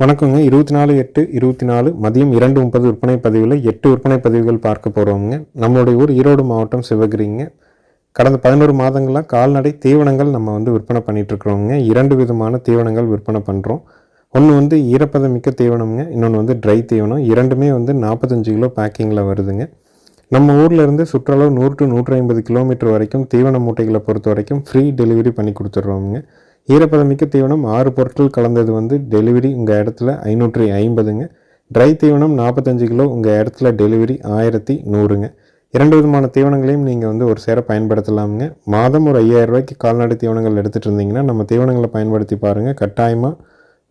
வணக்கங்க. இருபத்தி நாலு எட்டு இருபத்தி நாலு மதியம் இரண்டு முப்பது விற்பனை பதிவில் எட்டு விற்பனை பதிவுகள் பார்க்க போகிறோங்க நம்மளுடைய ஊர் ஈரோடு மாவட்டம் சிவகிரிங்க. கடந்த பதினோரு மாதங்களாக கால்நடை தீவனங்கள் நம்ம வந்து விற்பனை பண்ணிகிட்ருக்குறோங்க இரண்டு விதமான தீவனங்கள் விற்பனை பண்ணுறோம் ஒன்று வந்து ஈரப்பதமிக்க தீவனம்ங்க. இன்னொன்று வந்து ட்ரை தீவனம். இரண்டுமே வந்து நாற்பத்தஞ்சு கிலோ பேக்கிங்கில் வருதுங்க. நம்ம ஊர்லேருந்து சுற்றுலா சுற்றளவு நூறு டு நூற்றி ஐம்பது கிலோமீட்டர் வரைக்கும் தீவன மூட்டைகளை பொறுத்த வரைக்கும் ஃப்ரீ டெலிவரி பண்ணி கொடுத்துட்றோங்க ஈரப்பதமிக்க தீவனம் ஆறு பொருட்கள் கலந்தது வந்து டெலிவரி உங்கள் இடத்துல ஐநூற்றி ஐம்பதுங்க. ட்ரை தீவனம் நாற்பத்தஞ்சு கிலோ உங்கள் இடத்துல டெலிவரி ஆயிரத்தி நூறுங்க. இரண்டு விதமான தீவனங்களையும் நீங்கள் வந்து ஒரு சேர பயன்படுத்தலாமுங்க. மாதம் ஒரு ஐயாயிரம் ரூபாய்க்கு கால்நடை தீவனங்கள் எடுத்துகிட்டு இருந்தீங்கன்னா நம்ம தீவனங்களை பயன்படுத்தி பாருங்கள் கட்டாயமாக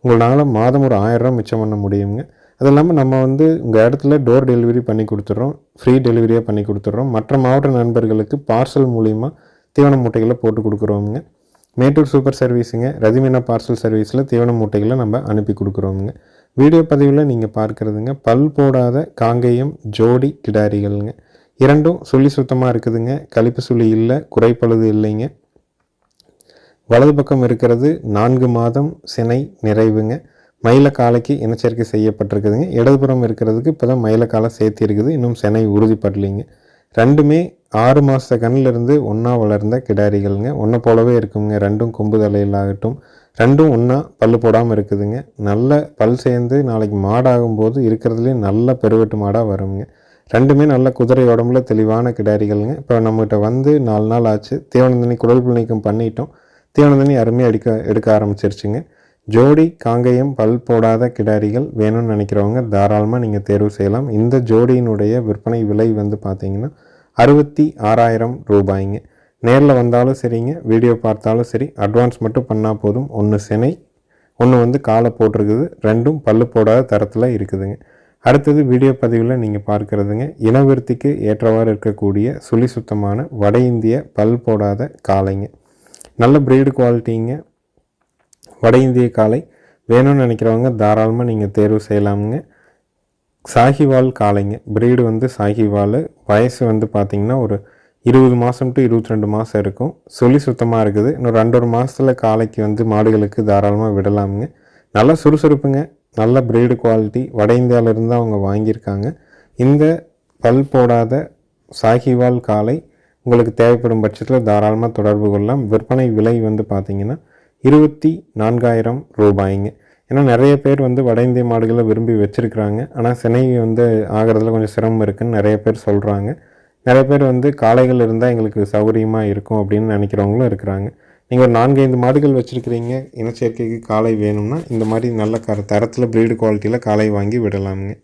உங்களால் மாதம் ஒரு ஆயிரரூவா மிச்சம் பண்ண முடியுங்க. அது இல்லாமல் நம்ம வந்து உங்கள் இடத்துல டோர் டெலிவரி பண்ணி கொடுத்துட்றோம். ஃப்ரீ டெலிவரியாக பண்ணி கொடுத்துட்றோம். மற்ற மாவட்ட நண்பர்களுக்கு பார்சல் மூலிமா தீவன மூட்டைகளை போட்டு கொடுக்குறோமுங்க. மேட்டூர் சூப்பர் சர்வீஸுங்க ரதிமினா பார்சல் சர்வீஸில் தீவன மூட்டைகளை நம்ம அனுப்பி கொடுக்குறோமுங்க. வீடியோ பதிவில் நீங்கள் பார்க்குறதுங்க பல் போடாத காங்கேயம் ஜோடி கிடாரிகள்ங்க. இரண்டும் சுழி சுத்தமாக இருக்குதுங்க கழிப்பு சுழி இல்லை குறைப்பழுது இல்லைங்க. வலது பக்கம் இருக்கிறது நான்கு மாதம் சினை நிறைவுங்க. மயில காலைக்கு இனச்சேர்க்கை செய்யப்பட்டிருக்குதுங்க. இடதுபுறம் இருக்கிறதுக்கு இப்போ தான் மயில காலை இருக்குது இன்னும் சினை உறுதிப்படலைங்க. ரெண்டுமே ஆறு மாத கண்ணிலிருந்து ஒன்றா வளர்ந்த கிடாரிகள்ங்க. ஒன்றை போலவே இருக்குங்க. ரெண்டும் கொம்பு தலையிலாகட்டும் ரெண்டும் ஒன்றா பல் போடாமல் இருக்குதுங்க. நல்ல பல் சேர்ந்து நாளைக்கு மாடாகும்போது இருக்கிறதுலேயும் இருக்கிறதுலே நல்ல பெருவெட்டு மாடாக வருங்க. ரெண்டுமே நல்ல குதிரை உடம்புல தெளிவான கிடாரிகள்ங்க. இப்போ நம்மகிட்ட வந்து நாலு நாள் ஆச்சு. தீவனந்தனி குடல் புள்ளிக்கும் பண்ணிட்டோம். தீவனந்தனி அருமையாக எடுக்க எடுக்க ஆரம்பிச்சிருச்சுங்க. ஜோடி காங்கேயம் பல் போடாத கிடாரிகள் வேணும்னு நினைக்கிறவங்க தாராளமாக நீங்கள் தேர்வு செய்யலாம். இந்த ஜோடியினுடைய விற்பனை விலை வந்து பார்த்தீங்கன்னா அறுபத்தி ஆறாயிரம் ரூபாய்ங்க. நேரில் வந்தாலும் சரிங்க வீடியோ பார்த்தாலும் சரி. அட்வான்ஸ் மட்டும் பண்ணால் போதும். ஒன்று சினை ஒன்று வந்து காலை போட்டிருக்குது. ரெண்டும் பல்லு போடாத தரத்தில் இருக்குதுங்க. அடுத்தது வீடியோ பதிவில் நீங்கள் பார்க்குறதுங்க. இனவிருத்திக்கு ஏற்றவாறு இருக்கக்கூடிய சுழி சுத்தமான வட இந்திய பல் போடாத காளைங்க. நல்ல ப்ரீடு குவாலிட்டிங்க வட இந்திய காளை. வேணும்னு நினைக்கிறவங்க தாராளமாக நீங்கள் தேர்வு செய்யலாமுங்க. சாகிவால் காளைங்க ப்ரீடு வந்து சாகிவால் வயசு வந்து பார்த்திங்கன்னா ஒரு இருபது மாதம் டு இருபத்தி ரெண்டு மாதம் இருக்கும். சொல்லி சுத்தமாக இருக்குது. இன்னும் ரெண்டு ஒரு மாதத்தில் காளைக்கு வந்து மாடுகளுக்கு தாராளமாக விடலாமுங்க. நல்லா சுறுசுறுப்புங்க. நல்ல ப்ரீடு குவாலிட்டி வட இந்தியாவிலேருந்து அவங்க வாங்கியிருக்காங்க. இந்த பல் போடாத சாகிவால் காளை உங்களுக்கு தேவைப்படும் பட்சத்தில் தாராளமாக தொடர்பு கொள்ளலாம். விற்பனை விலை வந்து பார்த்திங்கன்னா இருபத்தி நான்காயிரம் ரூபாய்ங்க. ஏன்னா நிறைய பேர் வந்து வட இந்திய மாடுகளை விரும்பி வச்சுருக்குறாங்க. ஆனால் சினை வந்து ஆகிறதுல கொஞ்சம் சிரமம் இருக்குதுன்னு நிறைய பேர் சொல்கிறாங்க நிறைய பேர் வந்து காளைகள் இருந்தால் எங்களுக்கு சௌகரியமாக இருக்கும் அப்படின்னு நினைக்கிறவங்களும் இருக்கிறாங்க. நீங்கள் ஒரு நான்கைந்து மாடுகள் வச்சுருக்கிறீங்க. இனச்சேர்க்கைக்கு காளை வேணும்னா இந்த மாதிரி நல்ல கர தரத்தில் ப்ரீடு குவாலிட்டியில் காளை வாங்கி விடலாமுங்க.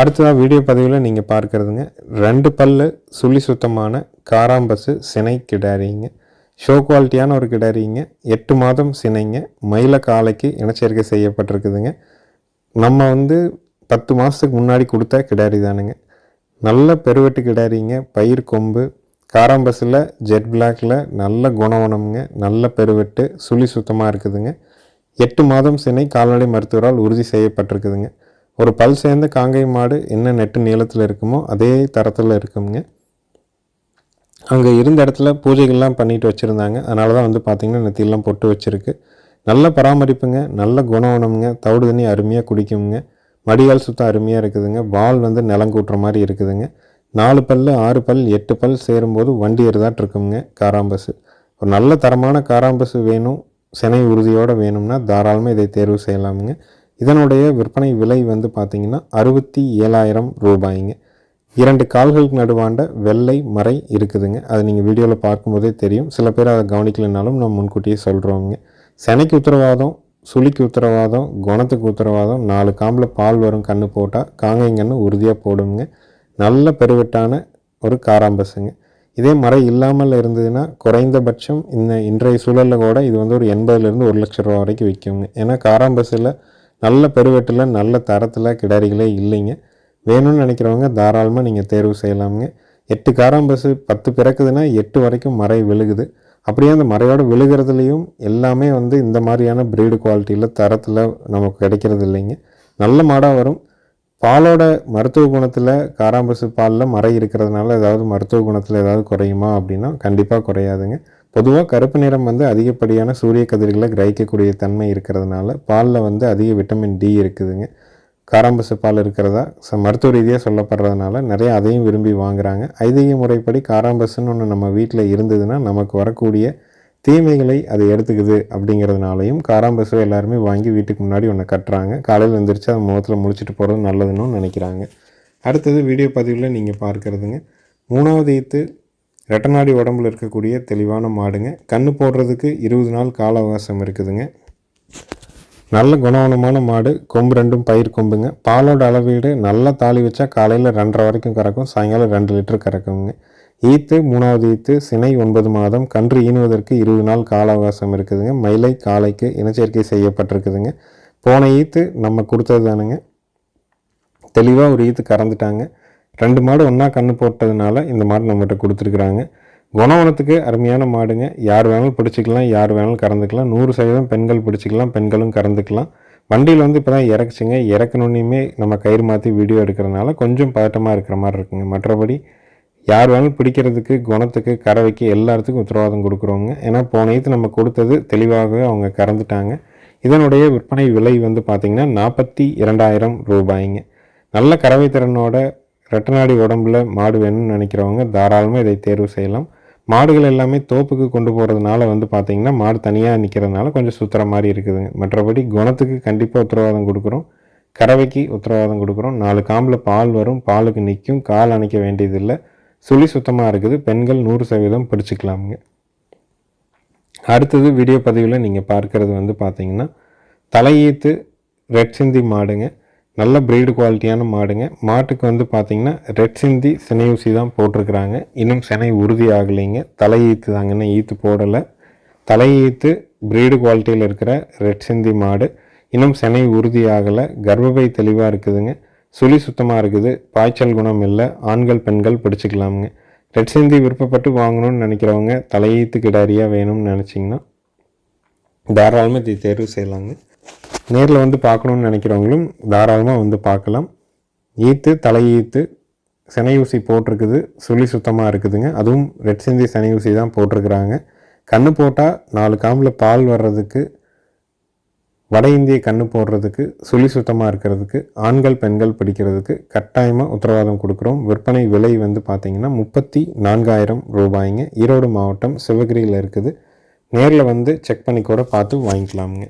அடுத்ததாக வீடியோ பதிவில் நீங்கள் பார்க்குறதுங்க. ரெண்டு பல்லு சுழி சுத்தமான காராம்பசு சினை கிடாரிங்க. ஷோ குவாலிட்டியான ஒரு கிடாரிங்க. எட்டு மாதம் சினைங்க. மயில காலைக்கு இனச்சேர்க்கை செய்யப்பட்டிருக்குதுங்க. நம்ம வந்து பத்து மாதத்துக்கு முன்னாடி கொடுத்த கிடாரி தானுங்க. நல்ல பெருவெட்டு கிடாரிங்க. பயிர் கொம்பு காராம்பஸில் ஜெட் பிளாக்கில் நல்ல குணவனம்ங்க. நல்ல பெருவெட்டு சுழி சுத்தமாக இருக்குதுங்க. எட்டு மாதம் சினை கால்நடை மருத்துவரால் உறுதி செய்யப்பட்டிருக்குதுங்க. ஒரு பல் சேர்ந்த காங்கை மாடு என்ன நெட்டு நீளத்தில் இருக்குமோ அதே தரத்தில் இருக்குங்க அங்கே இருந்த இடத்துல பூஜைகள்லாம் பண்ணிட்டு வச்சுருந்தாங்க. அதனால தான் வந்து பார்த்திங்கன்னா நெத்தியெல்லாம் பொட்டு வச்சுருக்கு. நல்ல பராமரிப்புங்க. நல்ல குணவனமுங்க தவிடு தண்ணி அருமையாக குடிக்குங்க. மடிகால் சுத்தம் அருமையாக இருக்குதுங்க. பால் வந்து நிலங்கூட்டுற மாதிரி இருக்குதுங்க. நாலு பல் ஆறு பல் எட்டு பல் சேரும்போது வண்டி எருதாட்டு இருக்குங்க. காராம்பஸ் ஒரு நல்ல தரமான காராம்பஸ் வேணும். சினை உறுதியோடு வேணும்னா தாராளமாக இதை தேர்வு செய்யலாமுங்க. இதனுடைய விற்பனை விலை வந்து பார்த்திங்கன்னா அறுபத்தி ஏழாயிரம் ரூபாய்ங்க. இரண்டு கால்களுக்கு நடுவாண்ட வெள்ளை மறை இருக்குதுங்க. அது நீங்கள் வீடியோவில் பார்க்கும்போதே தெரியும். சில பேர் அதை கவனிக்கலைனாலும் நம்ம முன்கூட்டியே சொல்கிறோங்க செனைக்கு உத்தரவாதம் சுளிக்கு உத்தரவாதம் குணத்துக்கு உத்தரவாதம் நாலு காம்பில் பால் வரும் கன்று போட்டால் காங்கைங்கன்று உறுதியாக போடுங்க நல்ல பெருவெட்டான ஒரு காராம்பஸுங்க இதே மறை இல்லாமல் இருந்ததுன்னா குறைந்தபட்சம் இந்த இன்றைய சூழலில் கூட இது வந்து ஒரு எண்பதுலேருந்து ஒரு லட்ச ரூபா வரைக்கும் விற்குங்க ஏன்னா காராம்பஸில் நல்ல பெருவெட்டில் நல்ல தரத்தில் கிடாரிகளே இல்லைங்க. வேணும்னு நினைக்கிறவங்க தாராளமாக நீங்கள் தேர்வு செய்யலாமுங்க. எட்டு காராம்பஸு பத்து பிறக்குதுன்னா எட்டு வரைக்கும் மறை விழுகுது. அப்படியே அந்த மறையோடு விழுகிறதுலையும் எல்லாமே வந்து இந்த மாதிரியான ப்ரீடு குவாலிட்டியில் தரத்தில் நமக்கு கிடைக்கிறது இல்லைங்க. நல்ல மாடாக வரும். பாலோட மருத்துவ குணத்தில் காராம்பசு பாலில் மறை இருக்கிறதுனால ஏதாவது மருத்துவ குணத்தில் ஏதாவது குறையுமா அப்படின்னா கண்டிப்பாக குறையாதுங்க. பொதுவாக கருப்பு நிறம் வந்து அதிகப்படியான சூரிய கதிர்களை கிரகிக்கக்கூடிய தன்மை இருக்கிறதுனால பாலில் வந்து அதிக விட்டமின் டி இருக்குதுங்க. காராம்பசு பால் இருக்கிறதா ச மருத்துவ ரீதியாக சொல்லப்படுறதுனால நிறைய அதையும் விரும்பி வாங்குகிறாங்க ஐதீக முறைப்படி காராம்பசுன்னு ஒன்று நம்ம வீட்டில் இருந்ததுன்னா நமக்கு வரக்கூடிய தீமைகளை அது எடுத்துக்குது அப்படிங்கிறதுனாலையும் காராம்பசுவை எல்லாருமே வாங்கி வீட்டுக்கு முன்னாடி ஒன்று கட்டுறாங்க. காலையில் எழுந்திரிச்சு அதை முகத்தில் முழிச்சிட்டு போகிறது நல்லதுன்னு நினைக்கிறாங்க. அடுத்தது வீடியோ பதிவில் நீங்கள் பார்க்குறதுங்க. மூணாவது ஈத்து ரெட்டநாடி உடம்புல இருக்கக்கூடிய தெளிவான மாடுங்க. கன்று போடுறதுக்கு இருபது நாள் கால அவகாசம் இருக்குதுங்க. நல்ல குணவனமான மாடு. கொம்பு ரெண்டும் பயிர் கொம்புங்க. பாலோட அளவீடு நல்லா தாலி வச்சா காலையில் ரெண்டரை வரைக்கும் கறக்கும் சாயங்காலம் ரெண்டு லிட்டர் கறக்குங்க. ஈத்து மூணாவது ஈத்து சினை ஒன்பது மாதம் கன்று ஈனுவதற்கு இருபது நாள் கால அவகாசம் இருக்குதுங்க. மயிலை காலைக்கு இனச்சேர்க்கை செய்யப்பட்டிருக்குதுங்க. போன ஈத்து நம்ம கொடுத்தது தானுங்க. தெளிவாக ஒரு ஈத்து கறந்துட்டாங்க. ரெண்டு மாடு ஒன்றா கன்று போட்டதுனால இந்த மாடு நம்மகிட்ட கொடுத்துருக்குறாங்க. குணவனத்துக்கு அருமையான மாடுங்க. யார் வேணாலும் பிடிச்சிக்கலாம் யார் வேணாலும் கறந்துக்கலாம். நூறு சதவீதம் பெண்கள் பிடிச்சிக்கலாம் பெண்களும் கறந்துக்கலாம். வண்டியில் வந்து இப்போ தான் இறக்குச்சிங்க. இறக்கணுன்னையுமே நம்ம கயிறு மாற்றி வீடியோ எடுக்கிறதுனால கொஞ்சம் பதட்டமாக இருக்கிற மாதிரி இருக்குங்க. மற்றபடி யார் வேணாலும் பிடிக்கிறதுக்கு குணத்துக்கு கறவைக்கு எல்லாத்துக்கும் உத்தரவாதம் கொடுக்குறோங்க. ஏன்னா போன நம்ம கொடுத்தது தெளிவாகவே அவங்க கறந்துட்டாங்க. இதனுடைய விற்பனை விலை வந்து பார்த்திங்கன்னா நாற்பத்தி இரண்டாயிரம் ரூபாய்ங்க. நல்ல கறவை திறனோட ரெட்டநாடி உடம்புல மாடு வேணும்னு நினைக்கிறவங்க தாராளமாக இதை தேர்வு செய்யலாம். மாடுகள் எல்லாமே தோப்புக்கு கொண்டு போகிறதுனால வந்து பார்த்திங்கன்னா மாடு தனியாக நிற்கிறதுனால கொஞ்சம் சுற்றுற மாதிரி இருக்குதுங்க. மற்றபடி குணத்துக்கு கண்டிப்பாக உத்தரவாதம் கொடுக்குறோம். கறவைக்கு உத்தரவாதம் கொடுக்குறோம். நாலு காம்பில் பால் வரும் பாலுக்கு நிற்கும் கால் அணைக்க வேண்டியதில்லை. சுழி சுத்தமாக இருக்குது. பெண்கள் நூறு சதவீதம் பிடிச்சிக்கலாமுங்க. அடுத்தது வீடியோ பதிவில் நீங்கள் பார்க்குறது வந்து பார்த்திங்கன்னா தலையீத்து ரெட் சிந்தி மாடுங்க. நல்ல ப்ரீடு குவாலிட்டியான மாடுங்க. மாட்டுக்கு வந்து பார்த்திங்கன்னா ரெட் சிந்தி சினை ஊசி தான் போட்டிருக்கிறாங்க. இன்னும் சினை உறுதி ஆகலைங்க. தலையீத்து ஈத்து தாங்கன்னு ஈத்து போடலை. தலையீத்து ப்ரீடு குவாலிட்டியில் இருக்கிற ரெட் சிந்தி மாடு. இன்னும் சினை உறுதி ஆகலை. கர்ப்பப்பை தெளிவாக இருக்குதுங்க. சுழி சுத்தமாக இருக்குது. பாய்ச்சல் குணம் இல்லை. ஆண்கள் பெண்கள் பிடிச்சிக்கலாமுங்க. ரெட் சிந்தி விருப்பப்பட்டு வாங்கணும்னு நினைக்கிறவங்க தலையீத்து கிடாரியாக வேணும்னு நினச்சிங்கன்னா தாராளமாக இதை தேர்வு செய்யலாங்க. நேரில் வந்து பார்க்கணுன்னு நினைக்கிறவங்களும் தாராளமாக வந்து பார்க்கலாம். ஈத்து தலையீத்து ஈத்து ஊசி போட்டிருக்குது. சுழி சுத்தமாக இருக்குதுங்க. அதுவும் ரெட் சிந்தி சனை ஊசி தான் போட்டிருக்கிறாங்க. கன்று போட்டால் நாலு காம்பில் பால் வர்றதுக்கு வட இந்திய கன்று போடுறதுக்கு சுழி சுத்தமாக இருக்கிறதுக்கு ஆண்கள் பெண்கள் பிடிக்கிறதுக்கு கட்டாயமாக உத்தரவாதம் கொடுக்குறோம். விற்பனை விலை வந்து பார்த்திங்கன்னா முப்பத்தி நான்காயிரம் ரூபாய்ங்க. ஈரோடு மாவட்டம் சிவகிரியில் இருக்குது. நேரில் வந்து செக் பண்ணி கூட பார்த்து வாங்கிக்கலாமுங்க.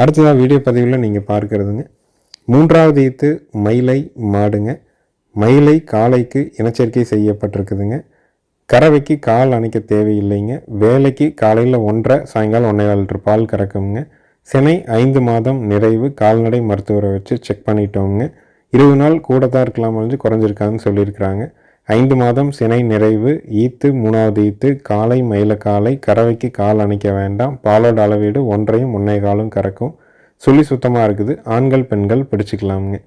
அடுத்ததாக வீடியோ பதிவில் நீங்கள் பார்க்குறதுங்க. மூன்றாவது ஈத்து மயிலை மாடுங்க. மயிலை காலைக்கு இனச்சேர்க்கை செய்யப்பட்டிருக்குதுங்க. கறவைக்கு கால் அணைக்க தேவையில்லைங்க. வேலைக்கு காலையில் ஒன்றரை சாயங்காலம் ஒன்றே லிட்டர் பால் கறக்குங்க. சினை ஐந்து மாதம் நிறைவு கால்நடை மருத்துவரை வச்சு செக் பண்ணிட்டோங்க. இருபது நாள் கூட தான் இருக்கலாம் ஒழிஞ்சு சொல்லியிருக்கிறாங்க. ஐந்து மாதம் சினை நிறைவு ஈத்து மூணாவது ஈத்து காலை மயில காலை கறவைக்கு கால் அணைக்க வேண்டாம் பாலோட அளவீடு ஒன்றையும் ஒன்றே காலும் கறக்கும். சுழி சுத்தமாக இருக்குது. ஆண்கள் பெண்கள் பிடிச்சிக்கலாமுங்க.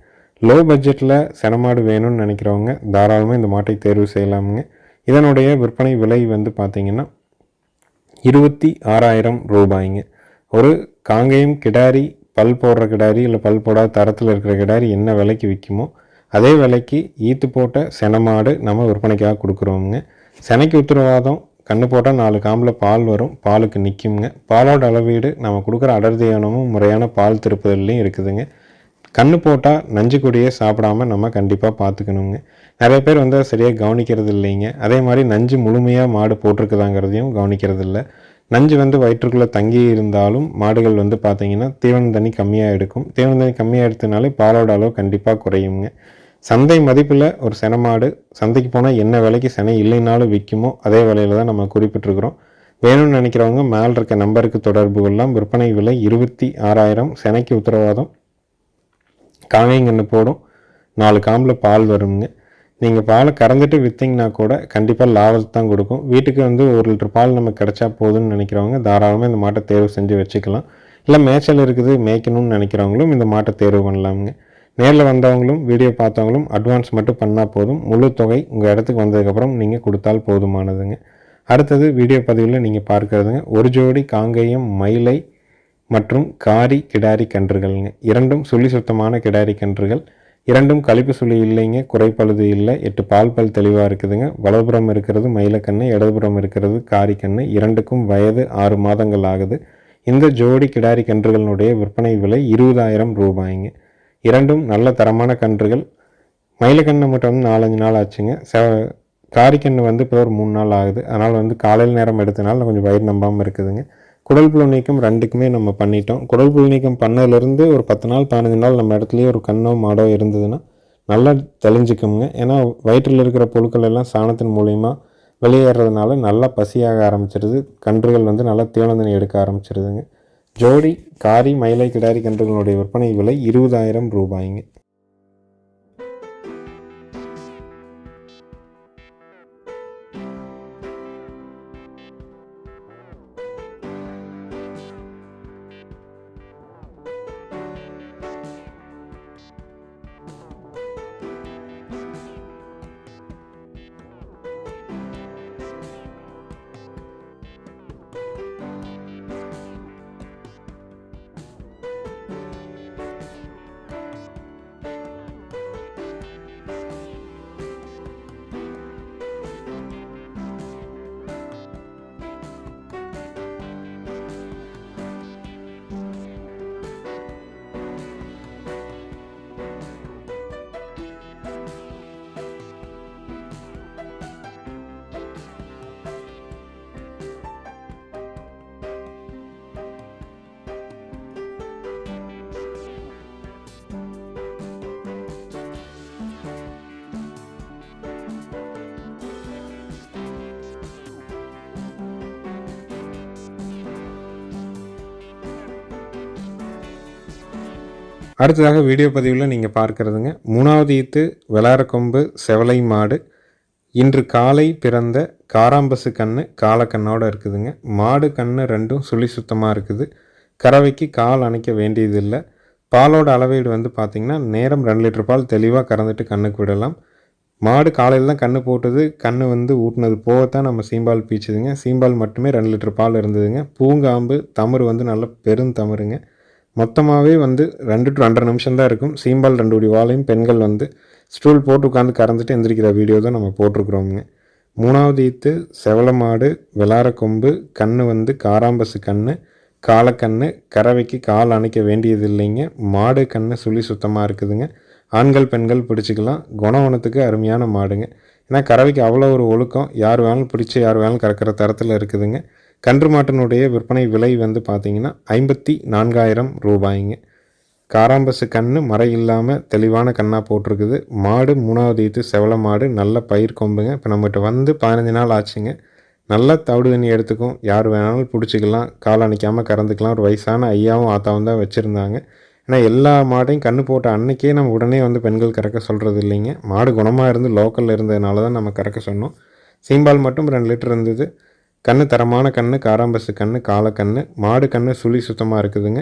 லோ பட்ஜெட்டில் செனமாடு வேணும்னு நினைக்கிறவங்க தாராளமாக இந்த மாட்டை தேர்வு செய்யலாமுங்க. இதனுடைய விற்பனை விலை வந்து பார்த்திங்கன்னா இருபத்தி ஆறாயிரம் ரூபாய்ங்க. ஒரு காங்கேயம் கிடாரி பல் போடுற கிடாரி இல்லை பல் போடாத தரத்தில் இருக்கிற கிடாரி என்ன விலைக்கு விற்குமோ அதே விலைக்கு ஈத்து போட்ட செனமாடு நம்ம விற்பனைக்காக கொடுக்குறோமுங்க. செனைக்கு உத்தரவாதம் கண்ணு போட்டால் நாலு காம்பில் பால் வரும் பாலுக்கு நிற்குங்க பாலோட அளவீடு நம்ம கொடுக்குற அடர்த்தியானமும் முறையான பால் திருப்புதல்லையும் இருக்குதுங்க. கண்ணு போட்டால் நஞ்சு கொடியே சாப்பிடாம நம்ம கண்டிப்பாக பார்த்துக்கணுங்க நிறைய பேர் வந்து சரியாக கவனிக்கிறது இல்லைங்க. அதே மாதிரி நஞ்சு முழுமையாக மாடு போட்டிருக்குதாங்கிறதையும் கவனிக்கிறது இல்லை. நஞ்சு வந்து வயிற்றுக்குள்ளே தங்கி இருந்தாலும் மாடுகள் வந்து பார்த்திங்கன்னா தீவன தண்ணி கம்மியாக எடுக்கும். தீவன தண்ணி கம்மியாக எடுத்தனாலே பாலோட அளவு கண்டிப்பாக குறையுங்க. சந்தை மதிப்பில் ஒரு செனமாடு சந்தைக்கு போனால் என்ன விலைக்கு செனை இல்லைனாலும் விற்குமோ அதே விலையில் தான் நம்ம குறிப்பிட்டிருக்கிறோம். வேணும்னு நினைக்கிறவங்க மேல் இருக்க நம்பருக்கு தொடர்பு கொள்ளலாம். விற்பனை விலை இருபத்தி ஆறாயிரம் செனைக்கு உத்தரவாதம். காவேங்கன்று போடும். நாலு காம்பில் பால் வருங்க. நீங்கள் பாலை கறந்துட்டு விற்றீங்கன்னா கூட கண்டிப்பாக லாபத்தை தான் கொடுக்கும். வீட்டுக்கு வந்து ஒரு லிட்டர் பால் நமக்கு கிடச்சா போதும்னு நினைக்கிறவங்க தாராளமாக இந்த மாட்டை தேர்வு செஞ்சு வச்சுக்கலாம். இல்லை மேய்ச்சல் இருக்குது மேய்க்கணும்னு நினைக்கிறவங்களும் இந்த மாட்டை தேர்வு பண்ணலாமுங்க. நேரில் வந்தவங்களும் வீடியோ பார்த்தவங்களும் அட்வான்ஸ் மட்டும் பண்ணால் போதும். முழு தொகை உங்கள் இடத்துக்கு வந்ததுக்கப்புறம் நீங்கள் கொடுத்தால் போதுமானதுங்க. அடுத்தது வீடியோ பதிவில் நீங்கள் பார்க்குறதுங்க. ஒரு ஜோடி காங்கேயம் மயிலை மற்றும் காரி கிடாரி கன்றுகள்ங்க. இரண்டும் சுழி சுத்தமான கிடாரி கன்றுகள். இரண்டும் கழிப்பு சுழி இல்லைங்க குறைப்பழுது இல்லை. எட்டு பால் பல் தெளிவாக இருக்குதுங்க. வலதுபுறம் இருக்கிறது மயிலக்கண்ணு இடதுபுறம் இருக்கிறது காரிக்கண்ணு. இரண்டுக்கும் வயது ஆறு மாதங்கள் ஆகுது. இந்த ஜோடி கிடாரி கன்றுகளினுடைய விற்பனை விலை இருபதாயிரம் ரூபாய்ங்க. இரண்டும் நல்ல தரமான கன்றுகள். மயிலக்கன்று மட்டும் வந்து நாலஞ்சு நாள் ஆச்சுங்க. செ காரிக்கன்று வந்து இப்போ ஒரு மூணு நாள் ஆகுது. அதனால் வந்து காலையில் நேரம் எடுத்தனால கொஞ்சம் வயிறு நம்பாமல் இருக்குதுங்க. குடல் புழு நீக்கம் ரெண்டுக்குமே நம்ம பண்ணிட்டோம். குடல் புழு நீக்கம் பண்ணதுலேருந்து ஒரு பத்து நாள் பதினஞ்சு நாள் நம்ம இடத்துலையே ஒரு கண்ணோ மாடோ இருந்ததுன்னா நல்லா தெளிஞ்சுக்குங்க. ஏன்னா வயிற்றில் இருக்கிற புழுக்கள் எல்லாம் சாணத்தின் மூலிமா வெளியேறதுனால நல்லா பசியாக ஆரம்பிச்சிருது. கன்றுகள் வந்து நல்லா தீவனந்தனி எடுக்க ஆரம்பிச்சிருதுங்க. ஜோடி காரி மயிலை கிடாரி கன்றுகளுடைய விற்பனை விலை இருபதாயிரம் ரூபாய்ங்க. அடுத்ததாக வீடியோ பதிவில் நீங்கள் பார்க்குறதுங்க. மூணாவது ஈத்து வெளாரக்கொம்பு செவலை மாடு. இன்று காலை பிறந்த காராம்பசு கன்று காலக்கண்ணோடு இருக்குதுங்க. மாடு கன்று ரெண்டும் சுழி சுத்தமாக இருக்குது. கறவைக்கு கால் அணைக்க வேண்டியதில்லை. பாலோட அளவீடு வந்து பார்த்திங்கன்னா நேரம் ரெண்டு லிட்டர் பால் தெளிவாக கறந்துட்டு கண்ணுக்கு விடலாம். மாடு காலையில் தான் கன்று போட்டது. கன்று வந்து ஊட்டினது போகத்தான் நம்ம சீம்பால் பீச்சுதுங்க. சீம்பால் மட்டுமே ரெண்டு லிட்டர் பால் இருந்ததுங்க. பூங்காம்பு தமிர் வந்து நல்ல பெருந்தமருங்க மொத்தமாகவே வந்து ரெண்டு டு ரெண்டரை நிமிஷம் தான் இருக்கும். சீம்பால் ரெண்டு குடி வாழையும் பெண்கள் வந்து ஸ்டூல் போட்டு உட்காந்து கறந்துட்டு எந்திரிக்கிற வீடியோ தான் நம்ம போட்டிருக்கிறோமுங்க. மூணாவது ஈத்து செவல மாடு கொம்பு கண்ணு வந்து காராம்பசு கண்ணு காலக்கண்ணு கறவைக்கு கால் அணைக்க வேண்டியது இல்லைங்க. மாடு கண்ணு சுழி சுத்தமாக இருக்குதுங்க. ஆண்கள் பெண்கள் பிடிச்சிக்கலாம். குணவனத்துக்கு அருமையான மாடுங்க. ஏன்னா கறவைக்கு அவ்வளோ ஒரு ஒழுக்கம். யார் வேணாலும் பிடிச்சி யார் வேணாலும் கறக்கிற தரத்தில் இருக்குதுங்க. கன்று மாட்டினுடைய விற்பனை விலை வந்து பார்த்திங்கன்னா ஐம்பத்தி நான்காயிரம் ரூபாய்ங்க. காராம்பசு கன்று மறை இல்லாமல் தெளிவான கண்ணாக போட்டிருக்குது. மாடு மூணாவது ஈத்து செவல மாடு நல்ல பயிர் கொம்புங்க. இப்போ நம்மகிட்ட வந்து பதினஞ்சு நாள் ஆச்சுங்க. நல்லா தவிடு தண்ணி எடுத்துக்கும். யார் வேணாலும் பிடிச்சிக்கலாம். கால் அணைக்காமல் கறந்துக்கலாம். ஒரு வயசான ஐயாவும் ஆத்தாவும் தான் வச்சுருந்தாங்க. ஏன்னா எல்லா மாடையும் கன்று போட்ட அன்னைக்கே நம்ம உடனே வந்து பெண்கள் கறக்க சொல்கிறது இல்லைங்க. மாடு குணமாக இருந்து லோக்கலில் இருந்ததுனால தான் நம்ம கறக்க சொன்னோம். சீம்பால் மட்டும் ரெண்டு லிட்டர் இருந்தது. கன்று தரமான கன்று காராம்பசு கன்று காலக்கன்று மாடு கன்று சுழி சுத்தமாக இருக்குதுங்க.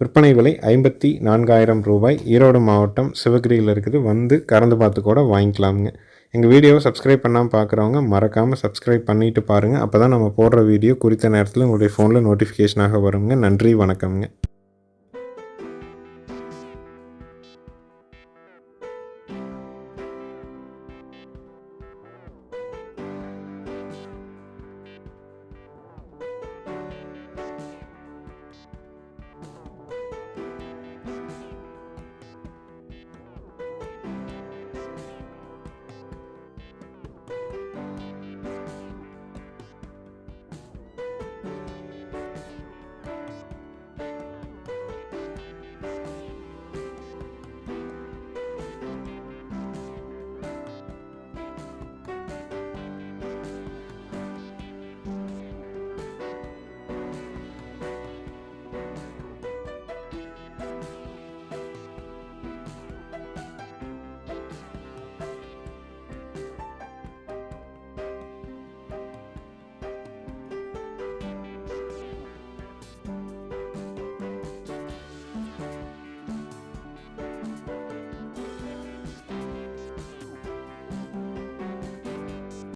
விற்பனை விலை ஐம்பத்தி நான்காயிரம் ரூபாய். ஈரோடு மாவட்டம் சிவகிரியில் இருக்குது. வந்து கறந்து பார்த்து கூட வாங்கிக்கலாமுங்க. எங்கள் வீடியோவை சப்ஸ்கிரைப் பண்ணாமல் பார்க்குறவங்க மறக்காமல் சப்ஸ்கிரைப் பண்ணிவிட்டு பாருங்கள் அப்போ தான் நம்ம போடுற வீடியோ குறித்த நேரத்தில் உங்களுடைய ஃபோனில் நோட்டிஃபிகேஷனாக வருங்க. நன்றி வணக்கம்ங்க.